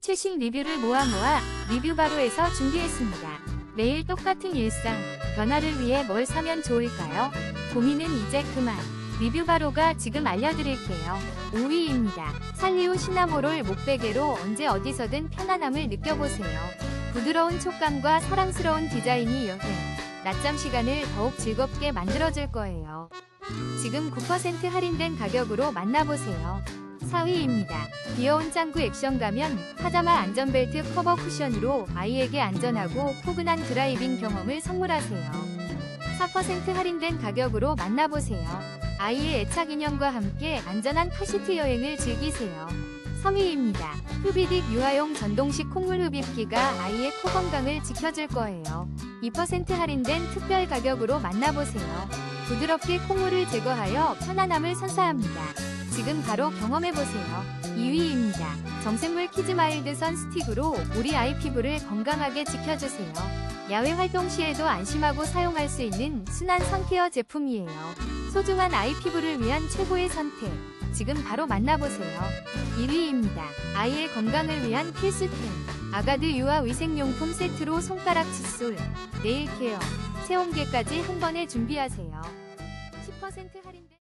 최신 리뷰를 모아 모아 리뷰 바로에서 준비했습니다. 매일 똑같은 일상, 변화를 위해 뭘 사면 좋을까요? 고민은 이제 그만. 리뷰 바로가 지금 알려드릴게요. 5위입니다. 살리오 시나모롤 목베개로 언제 어디서든 편안함을 느껴보세요. 부드러운 촉감과 사랑스러운 디자인이 여행, 낮잠 시간을 더욱 즐겁게 만들어줄 거예요. 지금 9% 할인된 가격으로 만나보세요. 4위입니다. 귀여운 짱구 액션 가면 파자마 안전벨트 커버 쿠션으로 아이에게 안전하고 포근한 드라이빙 경험을 선물하세요. 4% 할인된 가격으로 만나보세요. 아이의 애착 인형과 함께 안전한 카시트 여행을 즐기세요. 3위입니다. 흡입 유아용 전동식 콧물 흡입기가 아이의 코 건강을 지켜줄 거예요. 2% 할인된 특별 가격으로 만나보세요. 부드럽게 콧물을 제거하여 편안함을 선사합니다. 지금 바로 경험해보세요. 2위입니다. 정샘물 키즈마일드 선 스틱으로 우리 아이 피부를 건강하게 지켜주세요. 야외 활동 시에도 안심하고 사용할 수 있는 순한 선케어 제품이에요. 소중한 아이 피부를 위한 최고의 선택. 지금 바로 만나보세요. 1위입니다. 아이의 건강을 위한 필수템. 아가드 유아 위생용품 세트로 손가락 칫솔, 네일 케어, 세온개까지 한 번에 준비하세요. 10% 할인된